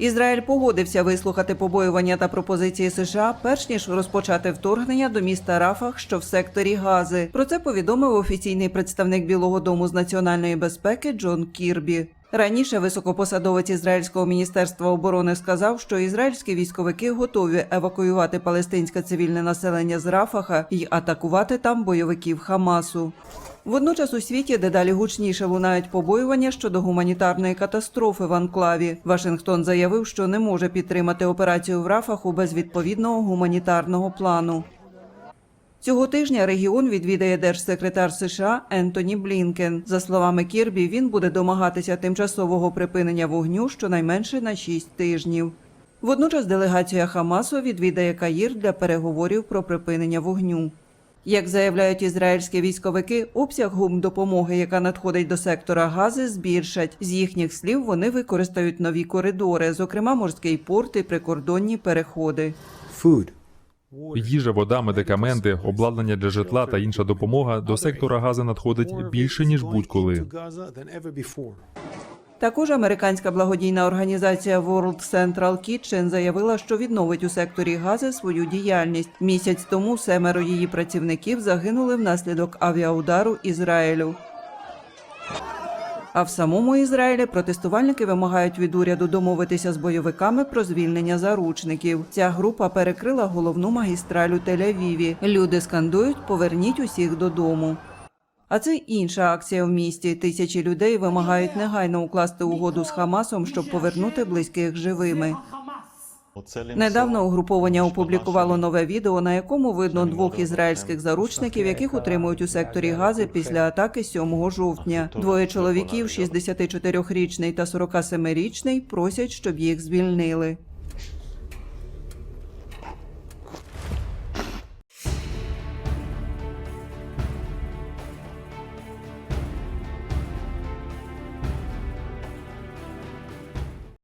Ізраїль погодився вислухати побоювання та пропозиції США, перш ніж розпочати вторгнення до міста Рафах, що в секторі Гази. Про це повідомив офіційний представник Білого Дому з національної безпеки Джон Кірбі. Раніше високопосадовець ізраїльського міністерства оборони сказав, що ізраїльські військовики готові евакуювати палестинське цивільне населення з Рафаха і атакувати там бойовиків Хамасу. Водночас у світі дедалі гучніше лунають побоювання щодо гуманітарної катастрофи в анклаві. Вашингтон заявив, що не може підтримати операцію в Рафаху без відповідного гуманітарного плану. Цього тижня регіон відвідає держсекретар США Ентоні Блінкен. За словами Кірбі, він буде домагатися тимчасового припинення вогню щонайменше на 6 тижнів. Водночас делегація Хамасу відвідає Каїр для переговорів про припинення вогню. Як заявляють ізраїльські військовики, обсяг гум допомоги, яка надходить до сектора Гази, збільшать. З їхніх слів вони використають нові коридори, зокрема морський порт і прикордонні переходи. food, Їжа, вода, медикаменти, обладнання для житла та інша допомога до сектора Гази надходить більше ніж будь-коли. Також американська благодійна організація World Central Kitchen заявила, що відновить у секторі Гази свою діяльність. Місяць тому семеро її працівників загинули внаслідок авіаудару Ізраїлю. А в самому Ізраїлі протестувальники вимагають від уряду домовитися з бойовиками про звільнення заручників. Ця група перекрила головну магістраль у Тель-Авіві. Люди скандують Поверніть усіх додому. А це інша акція в місті. Тисячі людей вимагають негайно укласти угоду з Хамасом, щоб повернути близьких живими. Недавно угруповання опублікувало нове відео, на якому видно двох ізраїльських заручників, яких утримують у секторі Гази після атаки 7 жовтня. Двоє чоловіків, 64-річний та 47-річний, просять, щоб їх звільнили.